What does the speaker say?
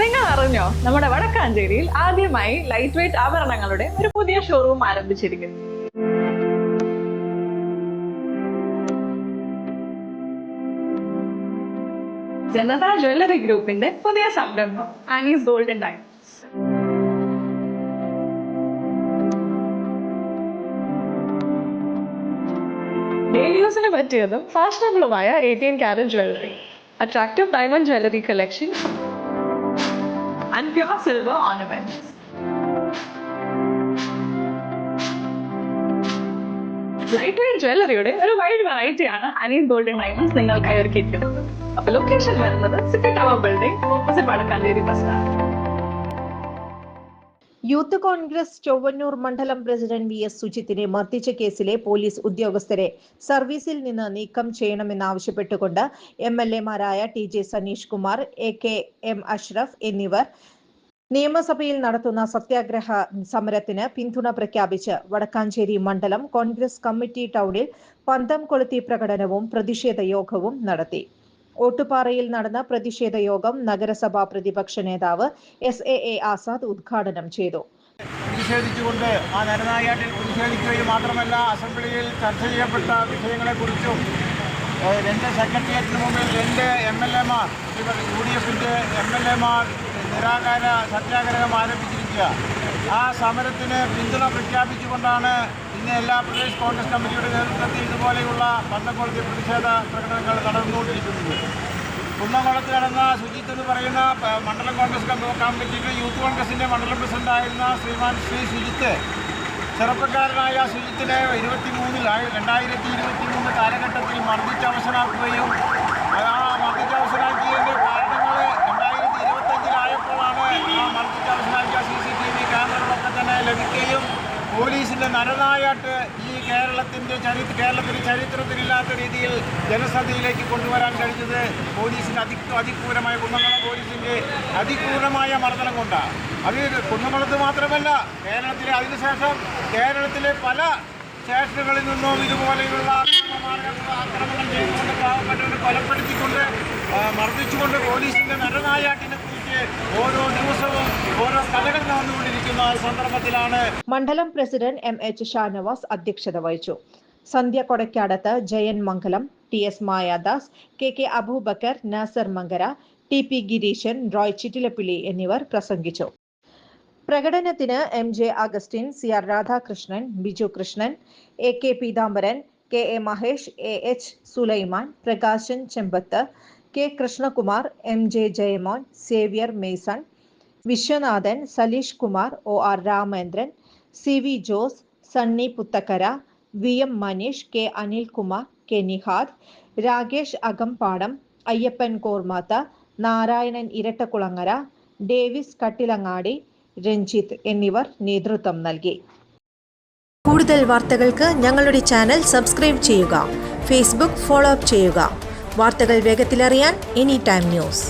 നിങ്ങൾ അറിഞ്ഞോ നമ്മുടെ വടക്കാഞ്ചേരിയിൽ ആദ്യമായി ലൈറ്റ് വെയിറ്റ് ആഭരണങ്ങളുടെ ഒരു പുതിയ ഷോറൂം ആരംഭിച്ചിരിക്കുന്നു. ജനത ജ്വല്ലറി ഗ്രൂപ്പിന്റെ പുതിയ സംരംഭം ആനീസ് ഗോൾഡൻ ഡയമണ്ട്സ് ഡെയിലി യൂസിന് പറ്റിയതും ഫാഷനബിളുമായ eighteen carat jewellery attractive diamond jewellery collection pure silver ornaments light weight ജ്വല്ലറിയുടെ ഒരു വൈഡ് വെറൈറ്റിയാണ് അനിയൻ ഗോൾഡൻ ഡയമണ്ട്സ് നിങ്ങൾക്കായി ഒരുക്കിയിരിക്കുന്നത്. അപ്പൊ ലൊക്കേഷൻ വരുന്നത് city tower building opposite Vadakkanchery bus stand youth Congress Chowannur മണ്ഡലം പ്രസിഡന്റ് വി എസ് സുജിത്തിനെ മർദ്ദിച്ച കേസിലെ പോലീസ് ഉദ്യോഗസ്ഥരെ സർവീസിൽ നിന്ന് നീക്കം ചെയ്യണമെന്നാവശ്യപ്പെട്ടുകൊണ്ട് M L എമാരായ T J Saneesh Kumar A K M Ashraf എന്നിവർ നിയമസഭയിൽ നടത്തുന്ന സത്യാഗ്രഹ സമരത്തിന് പിന്തുണ പ്രഖ്യാപിച്ച് വടക്കാഞ്ചേരി മണ്ഡലം കോൺഗ്രസ് കമ്മിറ്റി ടൗണിൽ പന്തം കൊളുത്തി പ്രകടനവും പ്രതിഷേധ യോഗവും നടത്തി. ഓട്ടുപാറയിൽ നടന്ന പ്രതിഷേധ യോഗം നഗരസഭാ പ്രതിപക്ഷ നേതാവ് എസ് എ എ ആസാദ് ഉദ്ഘാടനം ചെയ്തു. പ്രതിഷേധിച്ചുകൊണ്ട് ആ നരനായാട്ടിൽ പ്രതിഷേധിക്കുകയും മാത്രമല്ല അസംബ്ലിയിൽ ചർച്ച ചെയ്യപ്പെട്ട വിഷയങ്ങളെക്കുറിച്ചും രണ്ട് സെക്രട്ടേറിയറ്റിന് മുമ്പിൽ രണ്ട് എം എൽ എമാർ ഇവർ യു ഡി എഫിന്റെ എം എൽ എമാർ നിരാകാര സത്യാഗ്രഹം ആരംഭിച്ചിരിക്കുക. ആ സമരത്തിന് പിന്തുണ പ്രഖ്യാപിച്ചുകൊണ്ടാണ് ഇന്ന് എല്ലാ പ്രദേശ് കോൺഗ്രസ് കമ്മിറ്റിയുടെ നേതൃത്വത്തിൽ ഇതുപോലെയുള്ള പന്തക്കുളത്തെ പ്രതിഷേധ പ്രകടനങ്ങൾ നടന്നുകൊണ്ടിരിക്കുന്നത് കുന്നംകുളത്ത് നടന്ന സുജിത്ത് എന്ന് പറയുന്ന മണ്ഡലം കോൺഗ്രസ് കമ്മിറ്റിക്ക് യൂത്ത് കോൺഗ്രസിന്റെ മണ്ഡലം പ്രസിഡന്റായിരുന്ന ശ്രീമാൻ ശ്രീ സുജിത്ത് ചെറുപ്പക്കാരനായ സുജിത്തിനെ ഇരുപത്തി മൂന്നിൽ രണ്ടായിരത്തി ഇരുപത്തി മൂന്ന് കാലഘട്ടത്തിൽ മർദ്ദിച്ച് അവസരമാക്കുകയും ആ മർദ്ദിച്ച് അവസരാക്കിയതിന്റെ കാരണങ്ങൾ രണ്ടായിരത്തി ഇരുപത്തഞ്ചിലായപ്പോഴാണ് ആ മർദ്ദിച്ച് അവസരാക്കിയ സി സി ടി വി ക്യാമറകളൊക്കെ തന്നെ ലഭിക്കുകയും പോലീസിന്റെ നരനായാട്ട് ഈ കേരളത്തിന്റെ ചരിത്ര കേരളത്തിന് ചരിത്രത്തിലില്ലാത്ത രീതിയിൽ ജനശ്രദ്ധയിലേക്ക് കൊണ്ടുവരാൻ കഴിഞ്ഞത് പോലീസിന്റെ അതി അതിക്രൂരമായ കുന്നംകുളം പോലീസിന്റെ അതിക്രൂരമായ മർദ്ദനം കൊണ്ടാണ് അത് കുന്നംകുളത്ത് മാത്രമല്ല കേരളത്തിലെ അതിനുശേഷം കേരളത്തിലെ പല സ്റ്റേഷനുകളിൽ നിന്നും ഇതുപോലെയുള്ള ആക്രമണങ്ങൾ ആക്രമണം ചെയ്തുകൊണ്ട് പാവപ്പെട്ടവരെ കൊലപ്പെടുത്തിക്കൊണ്ട് മർദ്ദിച്ചുകൊണ്ട് പോലീസിന്റെ നരനായാട്ടിനെ സന്ദർഭത്തിലാണ് മണ്ഡലം പ്രസിഡന്റ് എം എച്ച് ഷാനവാസ് അധ്യക്ഷത വഹിച്ചു. Sandhya Kodakkadath Jayan Mangalam T S Mayadas K K Aboobacker Nasar Mankara T P Gireesan Roy Chittilappilly എന്നിവർ പ്രസംഗിച്ചു. പ്രകടനത്തിന് M J Augustine C R Radhakrishnan Biju Krishnan A K Peethambaran K A Mahesh A H Sulaiman Prakashan Chembath K Krishnakumar M J Jayamon Xavier Mason Viswanathan Saleesh Kumar O R Ramendran C V Jose Sunny Puthakkara V M Maneesh K Anilkumar K Nihad Rakesh Akampadam Ayyappan Kormatha Narayanan Irattakulangara Davis Kattilangadi Ranjith എന്നിവർ നേതൃത്വം നൽകി. കൂടുതൽ വാർത്തകൾക്ക് ഞങ്ങളുടെ channel subscribe ചെയ്യുക Facebook follow up ചെയ്യുക. വാർത്തകൾ വേഗത്തിലറിയാൻ any time news.